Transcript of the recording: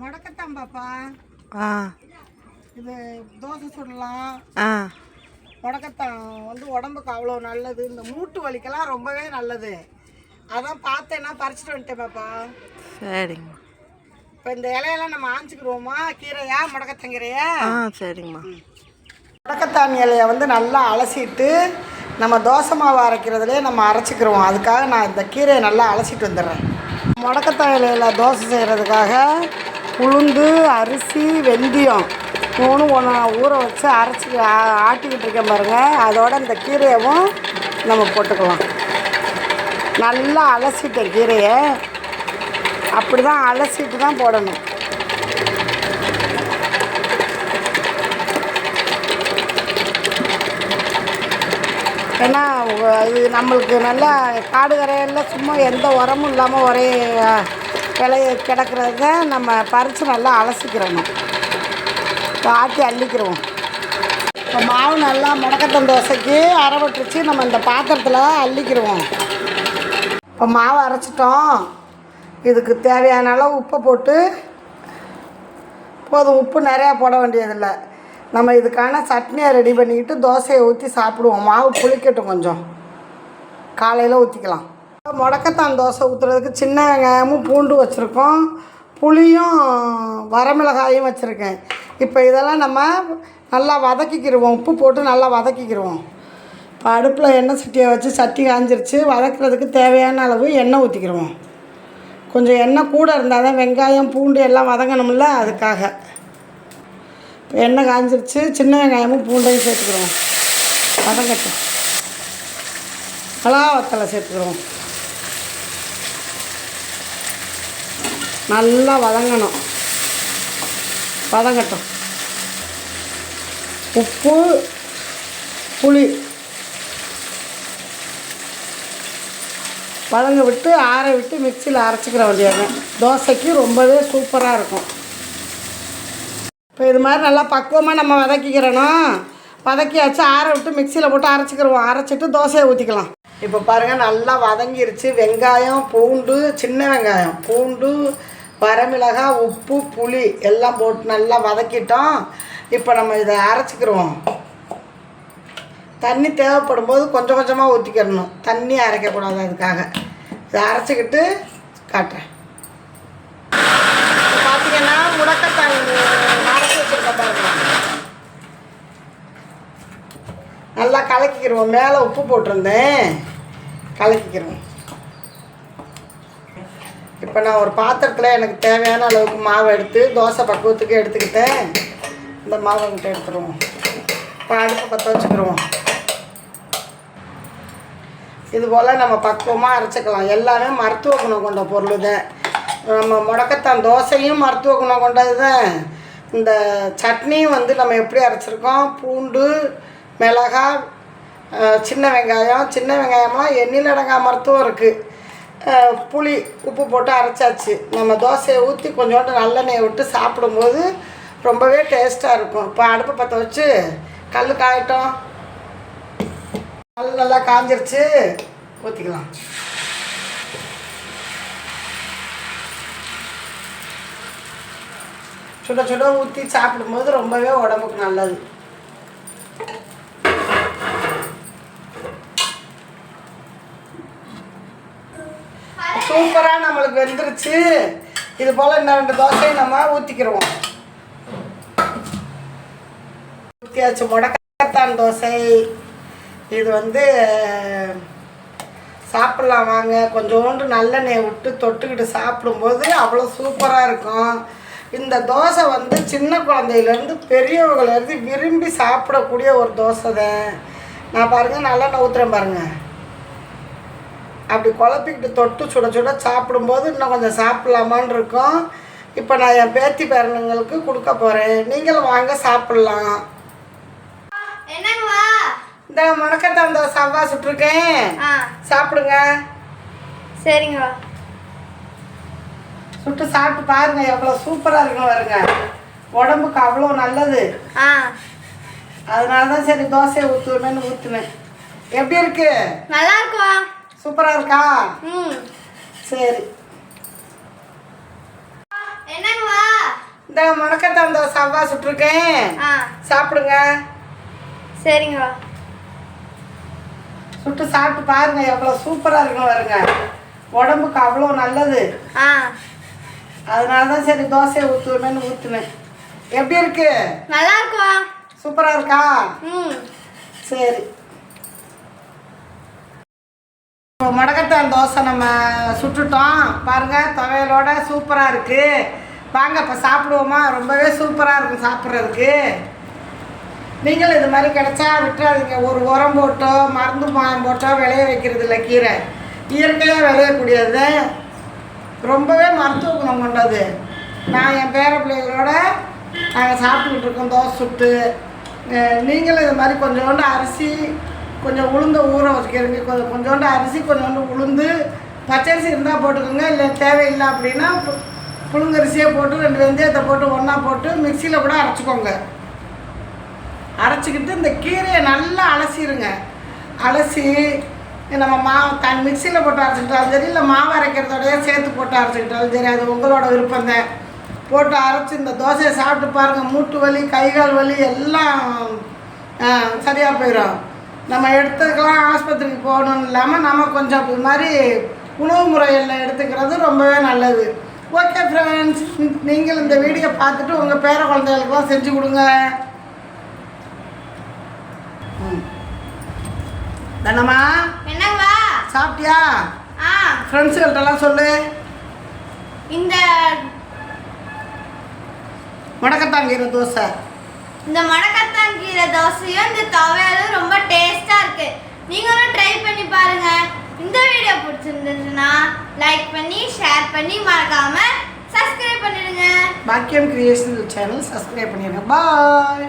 முடக்கத்தான் பாப்பா ஆ. இது தோசை சுடலாம். ஆ. முடக்கத்தான் வந்து உடம்புக்கு அவ்வளோ நல்லது. இந்த மூட்டு வலிக்கெல்லாம் ரொம்பவே நல்லது. அதான் பார்த்தேன்னா பறிச்சுட்டு வந்துட்டேன் பாப்பா சரிங்கம்மா. இப்போ இந்த இலையெல்லாம் நம்ம ஆஞ்சிக்கிருவோமா? கீரையா? முடக்கத்தங்கீரையா? ஆ சரிங்கம்மா. முடக்கத்தான் இலையை வந்து நல்லா அலசிட்டு நம்ம தோசை மாவு அரைக்கிறதுலே நம்ம அரைச்சிக்கிருவோம். அதுக்காக நான் இந்த கீரையை நல்லா அலசிட்டு வந்துடுறேன். முடக்கத்தான் இலையில் தோசை செய்கிறதுக்காக உளுந்து அரிசி வெந்தயம் மூணு ஒன்று ஊற வச்சு அரைச்சி ஆட்டிக்கிட்டு இருக்கேன் பாருங்கள் அதோட இந்த கீரையவும் நம்ம போட்டுக்கலாம். நல்லா அலசிட்டேன் கீரையை அப்படி தான் அலசிட்டு தான் போடணும். ஏன்னா இது நம்மளுக்கு நல்லா காடு கரையெல்லாம் சும்மா எந்த உரமும் இல்லாமல் ஒரே கிளைய கிடக்கிறத நம்ம பறித்து நல்லா அலசிக்கிறணும். ஆட்டி அள்ளிக்கிறோம். இப்போ மாவு நல்லா முடக்கத்தன் தோசைக்கு அரைவட்டுச்சு நம்ம இந்த பாத்திரத்தில் அள்ளிக்கிடுவோம் இப்போ மாவு அரைச்சிட்டோம். இதுக்கு தேவையான அளவு உப்பை போட்டு போதும் உப்பு நிறையா போட வேண்டியதில்லை. நம்ம இதுக்கான சட்னியை ரெடி பண்ணிக்கிட்டு தோசையை ஊற்றி சாப்பிடுவோம். மாவு புளிக்கட்டும் கொஞ்சம். காலையில் ஊற்றிக்கலாம் முடக்கத்தான் தோசை ஊற்றுறதுக்கு சின்ன வெங்காயமும் பூண்டு வச்சுருக்கோம். புளியும் வரமிளகாயும் வச்சுருக்கேன். இப்போ இதெல்லாம் நம்ம நல்லா வதக்கிக்கிடுவோம் உப்பு போட்டு நல்லா வதக்கிக்கிடுவோம் இப்போ அடுப்பில் எண்ணெய் சட்டியை வச்சு சட்டி காஞ்சிருச்சு. வதக்கிறதுக்கு தேவையான அளவு எண்ணெய் ஊற்றிக்கிடுவோம் கொஞ்சம் எண்ணெய் கூட இருந்தால் தான் வெங்காயம் பூண்டு எல்லாம் வதங்கணும்ல அதுக்காக. இப்போ எண்ணெய் காஞ்சிருச்சு. சின்ன வெங்காயமும் பூண்டையும் சேர்த்துக்கிறோம் வதங்கட்டும். மிளகா வத்தலை சேர்த்துக்கிறோம் நல்லா வதங்கணும். வதங்கட்டும். உப்பு புளி வதங்க விட்டு ஆற விட்டு மிக்சியில் அரைச்சிக்கிற வேண்டியது தோசைக்கு ரொம்பவே சூப்பராக இருக்கும். இப்போ இது மாதிரி நல்லா பக்குவமாக நம்ம வதக்கிக்கிறணும் வதக்கியாச்சு ஆற விட்டு மிக்சியில் போட்டு அரைச்சிக்கிடுவோம் அரைச்சிட்டு தோசையை ஊற்றிக்கலாம் இப்போ பாருங்கள் நல்லா வதங்கிருச்சு. வெங்காயம் பூண்டு சின்ன வெங்காயம். பூண்டு வரமிளகாய் உப்பு புளி எல்லாம் போட்டு நல்லா வதக்கிட்டோம். இப்போ நம்ம இதை அரைச்சிக்கிருவோம். தண்ணி தேவைப்படும் போது கொஞ்சம் கொஞ்சமாக ஊற்றிக்கிறணும் தண்ணி அரைக்கக்கூடாது அதுக்காக. இதை அரைச்சிக்கிட்டு காட்டுறேன். பார்த்தீங்கன்னா முடக்கத்தான் அரைச்சி வச்சுருக்க பாருங்க. நல்லா கலக்கிக்கிருவோம். மேலே உப்பு போட்டிருந்தேன். கலக்கிக்கிறோம் இப்போ நான் ஒரு பாத்திரத்தில் எனக்கு தேவையான அளவுக்கு மாவு எடுத்து தோசை பக்குவத்துக்கு எடுத்துக்கிட்டேன். இந்த மாவை கிட்ட எடுத்துருவோம். இப்போ அடுப்பு பற்ற வச்சுக்கிருவோம். இது போல் நம்ம பக்குவமாக அரைச்சிக்கலாம். எல்லாமே மருத்துவ குணம் கொண்ட பொருள் தான் நம்ம முடக்கத்தான் தோசையும் மருத்துவ குணம் கொண்டது தான். இந்த சட்னியும் வந்து நம்ம எப்படி அரைச்சிருக்கோம்? பூண்டு மிளகாய் சின்ன வெங்காயம். சின்ன வெங்காயம்லாம் எண்ணில் அடங்கா மருத்துவம் இருக்குது புளி உப்பு போட்டு அரைச்சாச்சு. நம்ம தோசையை ஊற்றி கொஞ்சோண்டு நல்லெண்ணெயை விட்டு சாப்பிடும்போது ரொம்பவே டேஸ்ட்டாக இருக்கும். இப்போ அடுப்பை பற்ற வச்சு கல் காயட்டும். கல் நல்லா காஞ்சிருச்சு. ஊற்றிக்கலாம் சுட சுட ஊற்றி சாப்பிடும்போது ரொம்பவே உடம்புக்கு நல்லது சூப்பராக நம்மளுக்கு வெந்துருச்சு. இது போல் இன்னும் ரெண்டு தோசையும் நம்ம ஊற்றிக்கிடுவோம் ஊற்றியாச்சு முடக்கத்தான் தோசை. இது வந்து சாப்பிட்லாம் வாங்க. கொஞ்சோண்டு நல்லெண்ணெயை விட்டு தொட்டுக்கிட்டு சாப்பிடும்போது அவ்வளோ சூப்பராக இருக்கும். இந்த தோசை வந்து சின்ன குழந்தையிலேருந்து பெரியவங்கலேருந்து விரும்பி சாப்பிடக்கூடிய ஒரு தோசை தான். நான் பாருங்கள் நல்லெண்ணெய் ஊற்றுறேன் பாருங்கள் அப்படி குழப்பிக்கிட்டு தொட்டு சுட சுட சாப்பிடும்போது இன்னும் கொஞ்சம் சாப்பிட்லாமான்னு இருக்கும் இப்போ நான் என் பேத்தி பேரனுங்களுக்கு கொடுக்க போகிறேன் நீங்களும் வாங்க சாப்பிட்லாம். இந்த முடக்கத்தான் தோசை அவ்வா சுட்டிருக்கேன். சாப்பிடுங்க. சரிங்கவா சுட்டு சாப்பிட்டு பாருங்க எவ்வளோ சூப்பராக இருக்கும் பாருங்க. உடம்புக்கு அவ்வளோ நல்லது. ஆ. அதனால தான் சரி தோசையை ஊற்றுவேன்னு ஊற்றுனேன் எப்படி இருக்கு? நல்லா இருக்குவா சூப்பராக இருக்கா? ம். சரி. என்னங்கவா இந்த முடக்கத்தான் தோசை அவ்வா சுட்டிருக்கேன். சாப்பிடுங்க. சரிங்கவா சுட்டு சாப்பிட்டு பாருங்க எவ்வளோ சூப்பராக இருக்கும் பாருங்க. உடம்புக்கு அவ்வளோ நல்லது. ஆ. அதனால தான் சரி தோசையை ஊற்றுவேன்னு ஊற்றுனேன் எப்படி இருக்கு? நல்லா இருக்குவா சூப்பராக இருக்கா? ம். சரி. இப்போ முடக்கத்தான் தோசை நம்ம சுட்டுட்டோம். பாருங்கள் துவையலோட சூப்பராக இருக்குது வாங்க இப்போ சாப்பிடுவோமா? ரொம்பவே சூப்பராக இருக்கும் சாப்பிட்றதுக்கு. நீங்களும் இது மாதிரி கிடைச்சா விட்டுறாதீங்க. ஒரு உரம் போட்டோ மருந்து மாயம் போட்டோ விளைய வைக்கிறது இல்லை கீரை. இயற்கையாக விளையக்கூடியது. ரொம்பவே மருத்துவ குணம் கொண்டது. நான் என் பேர பிள்ளைகளோட நாங்கள் சாப்பிட்டுக்கிட்டு இருக்கோம் தோசை சுட்டு. நீங்களும் இது மாதிரி கொஞ்சோண்டு அரிசி கொஞ்சம் உளுந்த ஊற வச்சுக்கிறீங்க. கொஞ்சம் கொஞ்சோண்டு அரிசி கொஞ்சோண்டு உளுந்து பச்சரிசி இருந்தால் போட்டுக்கோங்க. இல்லை தேவையில்லை அப்படின்னா புழுங்கரிசியை புழுங்கரிசியே போட்டு ரெண்டு வெந்தயத்தை போட்டு ஒன்றா போட்டு மிக்சியில் கூட அரைச்சிக்கோங்க. அரைச்சிக்கிட்டு இந்த கீரையை நல்லா அலசிடுங்க அலசி நம்ம மாவு தன் மிக்சியில் போட்டு அரைச்சிக்கிட்டாலும் சரி இல்லை மாவு அரைக்கிறதோடய சேர்த்து போட்டு அரைச்சிக்கிட்டாலும் சரி அது உங்களோட விருப்பம் தான். போட்டு அரைச்சி இந்த தோசையை சாப்பிட்டு பாருங்கள் மூட்டு வலி கைகால் வலி எல்லாம் சரியாக போயிடும் நம்ம எடுத்துக்கலாம் ஆஸ்பத்திரிக்கு போகணும்னு இல்லாமல் நம்ம கொஞ்சம் இது மாதிரி உணவு முறைகளில் எடுத்துக்கிறது ரொம்பவே நல்லது. ஓகே ஃப்ரெண்ட்ஸ் நீங்கள் இந்த வீடியோ பார்த்துட்டு உங்கள் பேர குழந்தைகளுக்கெல்லாம் செஞ்சு கொடுங்க. தனமா? என்னங்கவா சாப்பிட்டியா? ஆ. ஃப்ரெண்ட்ஸுகள்ட்டெல்லாம் சொல்லு. இந்த முடக்கத்தாங்கீரை தோசை. இந்த மணக்கத்தான் கீரை தோசையும் இந்த துவையலும் ரொம்ப டேஸ்ட்டாக இருக்கு. நீங்களும் ட்ரை பண்ணி பாருங்க. இந்த வீடியோ பிடிச்சிருந்துச்சுன்னா லைக் பண்ணி ஷேர் பண்ணி மறக்காம சப்ஸ்கிரைப் பண்ணிடுங்க. பாக்கியம் கிரியேஷன் சேனல் சப்ஸ்கிரைப் பண்ணிடுங்க. பாய்